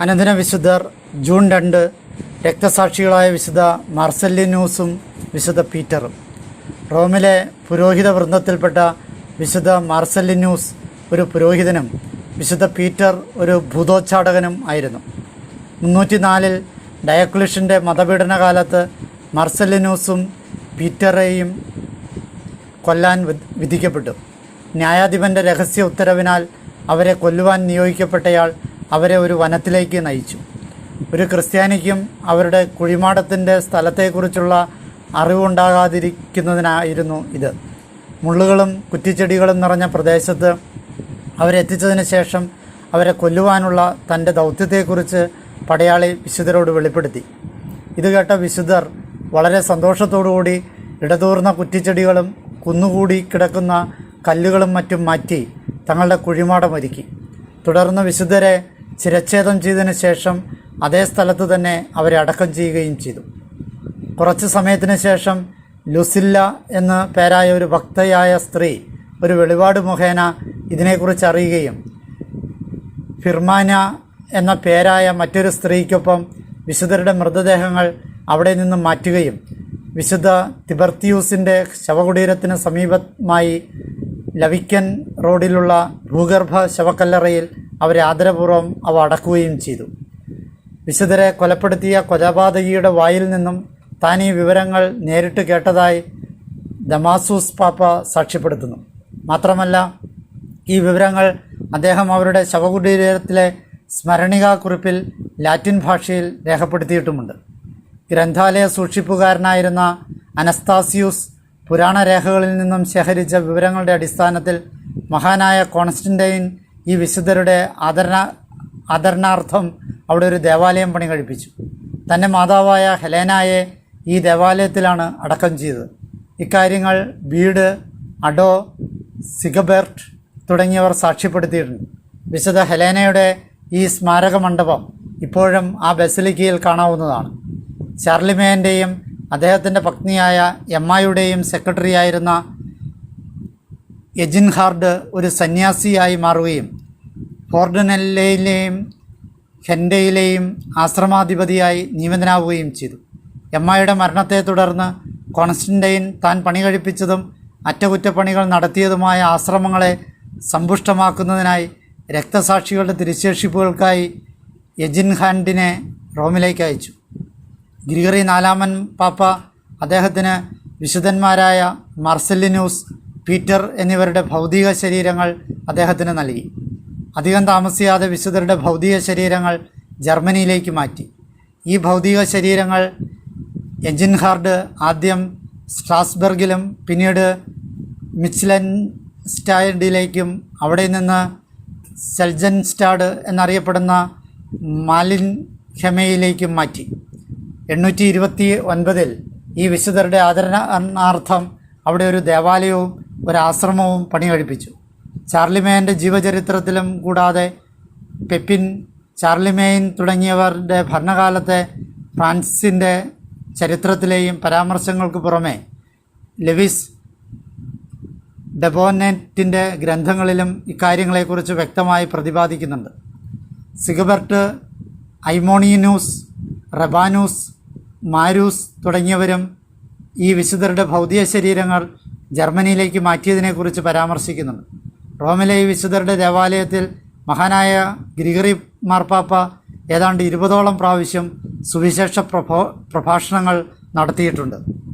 അനന്തര വിശുദ്ധർ ജൂൺ രണ്ട് രക്തസാക്ഷികളായ വിശുദ്ധ മാർസെല്ലിനൂസും വിശുദ്ധ പീറ്ററും. റോമിലെ പുരോഹിത വൃന്ദത്തിൽപ്പെട്ട വിശുദ്ധ മാർസെല്ലിനൂസ് ഒരു പുരോഹിതനും വിശുദ്ധ പീറ്റർ ഒരു ഭൂതോച്ചാടകനും ആയിരുന്നു. മുന്നൂറ്റി നാലിൽ ഡയക്ലിഷിന്റെ മതപീഡന കാലത്ത് മാർസല്ലിനൂസും പീറ്ററേയും കൊല്ലാൻ വിധിക്കപ്പെട്ടു. ന്യായാധിപന്റെ രഹസ്യ ഉത്തരവിനാൽ അവരെ കൊല്ലുവാൻ നിയോഗിക്കപ്പെട്ടയാൾ അവരെ ഒരു വനത്തിലേക്ക് നയിച്ചു. ഒരു ക്രിസ്ത്യാനിക്കും അവരുടെ കുഴിമാടത്തിന്റെ സ്ഥലത്തെക്കുറിച്ചുള്ള അറിവുണ്ടാകാതിരിക്കുന്നതിനായിരുന്നു ഇത്. മുള്ളുകളും കുറ്റിച്ചെടികളും നിറഞ്ഞ പ്രദേശത്ത് അവരെത്തിച്ചതിന് ശേഷം അവരെ കൊല്ലുവാനുള്ള തന്റെ ദൗത്യത്തെക്കുറിച്ച് പടയാളി വിശുദ്ധരോട് വെളിപ്പെടുത്തി. ഇത് കേട്ട വിശുദ്ധർ വളരെ സന്തോഷത്തോടുകൂടി ഇടതൂർന്ന കുറ്റിച്ചെടികളും കുന്നുകൂടി കിടക്കുന്ന കല്ലുകളും മറ്റും മാറ്റി തങ്ങളുടെ കുഴിമാടം ഒരുക്കി. തുടർന്ന് വിശുദ്ധരെ ശിരച്ഛേദം ചെയ്തതിനു ശേഷം അതേ സ്ഥലത്ത് തന്നെ അവരെ അടക്കം ചെയ്യുകയും ചെയ്തു. കുറച്ച് സമയത്തിന് ശേഷം ലുസില്ല എന്ന് പേരായ ഒരു ഭക്തയായ സ്ത്രീ ഒരു വെളിപാട് മുഖേന ഇതിനെക്കുറിച്ച് അറിയുകയും ഫിർമാന എന്ന പേരായ മറ്റൊരു സ്ത്രീക്കൊപ്പം വിശുദ്ധരുടെ മൃതദേഹങ്ങൾ അവിടെ നിന്ന് മാറ്റുകയും വിശുദ്ധ തിബർത്തിയൂസിന്റെ ശവകുടീരത്തിന് സമീപമായി ലവിക്കൻ റോഡിലുള്ള ഭൂഗർഭ ശവക്കല്ലറയിൽ അവരെ ആദരപൂർവം അവ അടക്കുകയും ചെയ്തു. വിശുദ്ധരെ കൊലപ്പെടുത്തിയ കൊലപാതകിയുടെ വായിൽ നിന്നും താൻ ഈ വിവരങ്ങൾ നേരിട്ട് കേട്ടതായി ദമാസൂസ് പാപ്പ സാക്ഷ്യപ്പെടുത്തുന്നു. മാത്രമല്ല ഈ വിവരങ്ങൾ അദ്ദേഹം അവരുടെ ശവകുടീരത്തിലെ സ്മരണികാക്കുറിപ്പിൽ ലാറ്റിൻ ഭാഷയിൽ രേഖപ്പെടുത്തിയിട്ടുമുണ്ട്. ഗ്രന്ഥാലയ സൂക്ഷിപ്പുകാരനായിരുന്ന അനസ്താസിയൂസ് പുരാണരേഖകളിൽ നിന്നും ശേഖരിച്ച വിവരങ്ങളുടെ അടിസ്ഥാനത്തിൽ മഹാനായ കോൺസ്റ്റന്റൈൻ ഈ വിശുദ്ധരുടെ ആദരണ ആദരണാർത്ഥം അവിടെ ഒരു ദേവാലയം പണി കഴിപ്പിച്ചു. തന്റെ മാതാവായ ഹെലേനായെ ഈ ദേവാലയത്തിലാണ് അടക്കം ചെയ്തത്. ഇക്കാര്യങ്ങൾ ബീഡ് അഡോ സിഗബെർട്ട് തുടങ്ങിയവർ സാക്ഷ്യപ്പെടുത്തിയിട്ടുണ്ട്. വിശുദ്ധ ഹെലേനയുടെ ഈ സ്മാരക മണ്ഡപം ഇപ്പോഴും ആ ബസിലിക്കയിൽ കാണാവുന്നതാണ്. ചാർലിമേന്റെയും അദ്ദേഹത്തിന്റെ പത്നിയായ എമ്മായുടെയും സെക്രട്ടറിയായിരുന്ന എജിൻഹാർഡ് ഒരു സന്യാസിയായി മാറുകയും ഫോർഡനല്ലയിലെയും ഹെൻഡയിലെയും ആശ്രമാധിപതിയായി നിയമിതനാവുകയും ചെയ്തു. എമ്മായുടെ മരണത്തെ തുടർന്ന് കോൺസ്റ്റന്റൈൻ താൻ പണി കഴിപ്പിച്ചതും അറ്റകുറ്റപ്പണികൾ നടത്തിയതുമായ ആശ്രമങ്ങളെ സമ്പുഷ്ടമാക്കുന്നതിനായി രക്തസാക്ഷികളുടെ തിരുശേഷിപ്പുകൾക്കായി എജിൻഹാൻഡിനെ റോമിലേക്ക് അയച്ചു. ഗ്രിഗറി നാലാമൻ പാപ്പ അദ്ദേഹത്തിന് വിശുദ്ധന്മാരായ മാർസെല്ലിനൂസ് പീറ്റർ എന്നിവരുടെ ഭൗതിക ശരീരങ്ങൾ അദ്ദേഹത്തിന് നൽകി. അധികം താമസിയാതെ വിശുദ്ധരുടെ ഭൗതിക ശരീരങ്ങൾ ജർമ്മനിയിലേക്ക് മാറ്റി. ഈ ഭൗതിക ശരീരങ്ങൾ എഞ്ചിൻഹാർഡ് ആദ്യം സ്ട്രാസ്ബർഗിലും പിന്നീട് മിച്ച്ലൻ സ്റ്റാഡിലേക്കും അവിടെ നിന്ന് സെൽജൻസ്റ്റാഡ് എന്നറിയപ്പെടുന്ന മാലിൻ ഹെമയിലേക്കും മാറ്റി. എണ്ണൂറ്റി ഇരുപത്തി ഒൻപതിൽ ഈ വിശുദ്ധരുടെ ആദരണാർത്ഥം അവിടെ ഒരു ദേവാലയവും ഒരു ആശ്രമവും പണി കഴിപ്പിച്ചു ചാർലിമേന്റെ ജീവചരിത്രത്തിലും കൂടാതെ പെപ്പിൻ ചാർലിമേയിൻ തുടങ്ങിയവരുടെ ഭരണകാലത്തെ ഫ്രാൻസിന്റെ ചരിത്രത്തിലെയും പരാമർശങ്ങൾക്ക് പുറമെ ലെവിസ് ഡെബോനെറ്റിന്റെ ഗ്രന്ഥങ്ങളിലും ഇക്കാര്യങ്ങളെക്കുറിച്ച് വ്യക്തമായി പ്രതിപാദിക്കുന്നുണ്ട്. സിഗബർട്ട് ഐമോണിയനൂസ് റബാനൂസ് മാരൂസ് തുടങ്ങിയവരും ഈ വിശുദ്ധരുടെ ഭൗതിക ശരീരങ്ങൾ ജർമ്മനിയിലേക്ക് മാറ്റിയതിനെക്കുറിച്ച് പരാമർശിക്കുന്നുണ്ട്. റോമിലെ ഈ വിശുദ്ധരുടെ ദേവാലയത്തിൽ മഹാനായ ഗ്രിഗറി മാർപ്പാപ്പ ഏതാണ്ട് ഇരുപതോളം പ്രാവശ്യം സുവിശേഷ പ്രഭോ പ്രഭാഷണങ്ങൾ നടത്തിയിട്ടുണ്ട്.